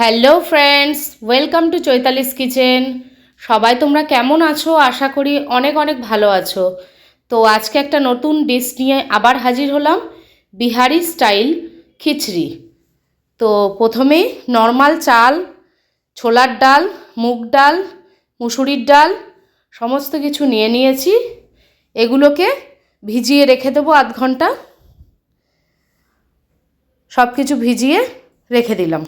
Hello friends welcome to Chaitali's kitchen সবাই তোমরা কেমন আছো? আশা করি অনেক অনেক ভালো আছো। তো আজকে একটা নতুন ডিশ নিয়ে আবার হাজির হলাম। বিহারি স্টাইল খিচড়ি। তো প্রথমে নর্মাল চাল, ছোলার ডাল, মুগ ডাল, মুসুরির ডাল, সমস্ত কিছু নিয়ে নিয়েছি। এগুলোকে ভিজিয়ে রেখে দেবো আধ ঘণ্টা। সব কিছু ভিজিয়ে রেখে দিলাম।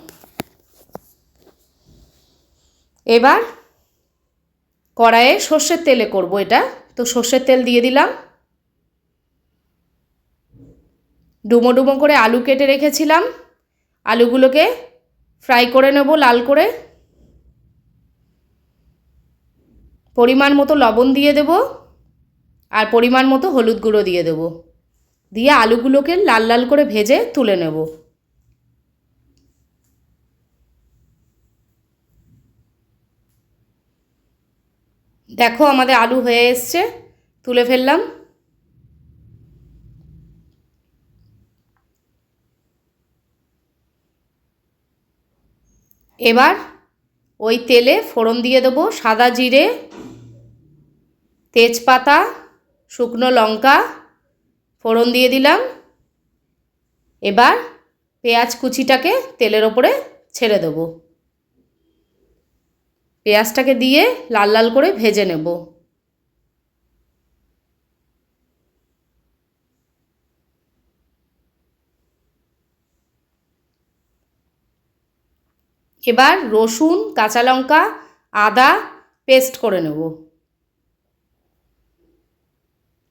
এবার কড়াইয়ে সর্ষের তেলে করব এটা। তো সর্ষের তেল দিয়ে দিলাম। ডুমো ডুমো করে আলু কেটে রেখেছিলাম। আলুগুলোকে ফ্রাই করে নেব লাল করে। পরিমাণ মতো লবণ দিয়ে দেব আর পরিমাণ মতো হলুদ গুঁড়ো দিয়ে দেব। দিয়ে আলুগুলোকে লাল লাল করে ভেজে তুলে নেব। দেখো আমাদের আলু হয়ে এসছে, তুলে ফেললাম। এবার ওই তেলে ফোড়ন দিয়ে দেবো সাদা জিরে, তেজপাতা, শুকনো লঙ্কা, ফোড়ন দিয়ে দিলাম। এবার পেঁয়াজ কুচিটাকে তেলের ওপরে ছেড়ে দেবো। পেঁয়াজটাকে দিয়ে লাল লাল করে ভেজে নেব। এবার রসুন, কাঁচা লঙ্কা, আদা পেস্ট করে নেব।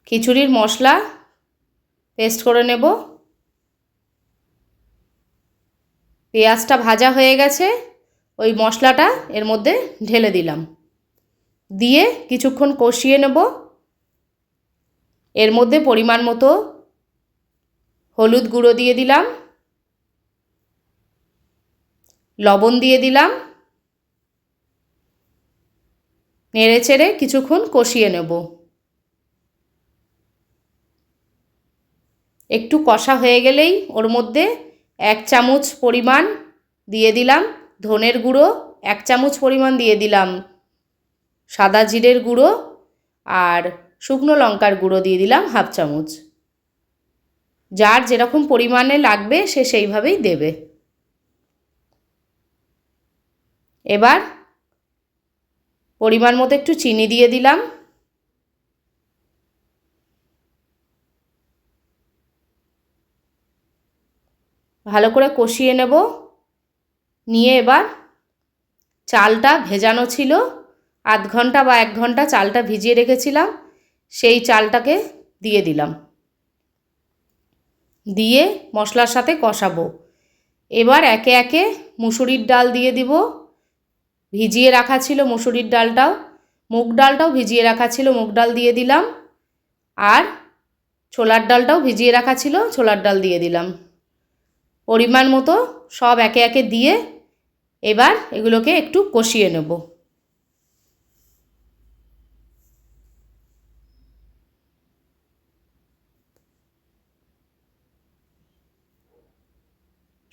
খিচুড়ির মশলা পেস্ট করে নেব। পেঁয়াজটা ভাজা হয়ে গেছে। ওই মশলাটা এর মধ্যে ঢেলে দিলাম। দিয়ে কিছুক্ষণ কষিয়ে নেব। এর মধ্যে পরিমাণ মতো হলুদ গুঁড়ো দিয়ে দিলাম। লবণ দিয়ে দিলাম। নেড়ে চেড়ে কিছুক্ষণ কষিয়ে নেব। একটু কষা হয়ে গেলেই ওর মধ্যে এক চামচ পরিমাণ দিয়ে দিলাম। ধনের গুঁড়ো, এক চামচ পরিমাণ দিয়ে দিলাম সাদা জিরের গুঁড়ো আর শুকনো লঙ্কার গুঁড়ো দিয়ে দিলাম হাফ চামচ। যার যেরকম পরিমাণে লাগবে সে সেইভাবেই দেবে। এবার পরিমাণ মতো একটু চিনি দিয়ে দিলাম। ভালো করে কষিয়ে নেব। নিয়ে এবার চালটা ভেজানো ছিল। আধ ঘণ্টা বা এক ঘণ্টা চালটা ভিজিয়ে রেখেছিলাম। সেই চালটাকে দিয়ে দিলাম। দিয়ে মশলার সাথে কষাবো। এবার একে একে মুসুরির ডাল দিয়ে দিব। ভিজিয়ে রাখা ছিল মুসুরির ডালটাও। মুগ ডালটাও ভিজিয়ে রাখা ছিল, মুগ ডাল দিয়ে দিলাম। আর ছোলার ডালটাও ভিজিয়ে রাখা ছিল, ছোলার ডাল দিয়ে দিলাম। পরিমাণ মতো সব একে একে দিয়ে এবার এগুলোকে একটু কষিয়ে নেব।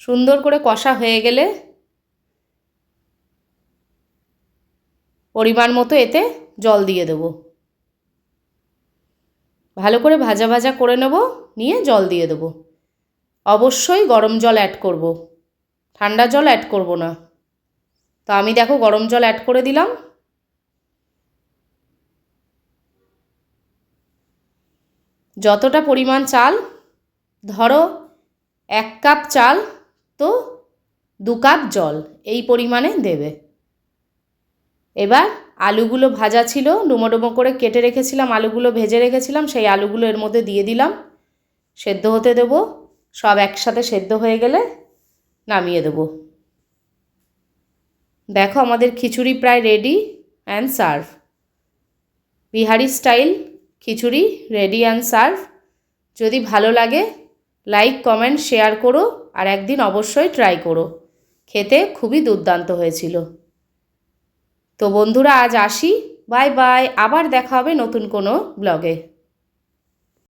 সুন্দর করে কষা হয়ে গেলে পরিমাণ মতো এতে জল দিয়ে দেব। ভালো করে ভাজা ভাজা করে নেব, নিয়ে জল দিয়ে দেবো। অবশ্যই গরম জল অ্যাড করব। ঠান্ডা জল অ্যাড করব না। তো আমি দেখো গরম জল অ্যাড করে দিলাম। যতটা পরিমাণ চাল, ধরো এক কাপ চাল তো দু কাপ জল এই পরিমাণে দেবে। এবার আলুগুলো ভাজা ছিল ডুমো করে কেটে রেখেছিলাম, আলুগুলো ভেজে রেখেছিলাম, সেই আলুগুলো এর মধ্যে দিয়ে দিলাম। সেদ্ধ হতে দেবো, সব একসাথে সেদ্ধ হয়ে গেলে নামিয়ে দেবো। দেখো আমাদের খিচুড়ি প্রায় ready and serve Bihari style khichuri ready and serve যদি ভালো লাগে লাইক কমেন্ট শেয়ার করো আর একদিন অবশ্যই ট্রাই করো। খেতে খুবই দুর্দান্ত হয়েছিল। তো বন্ধুরা, আজ আসি। বাই বাই আবার দেখা হবে নতুন কোনো ব্লগে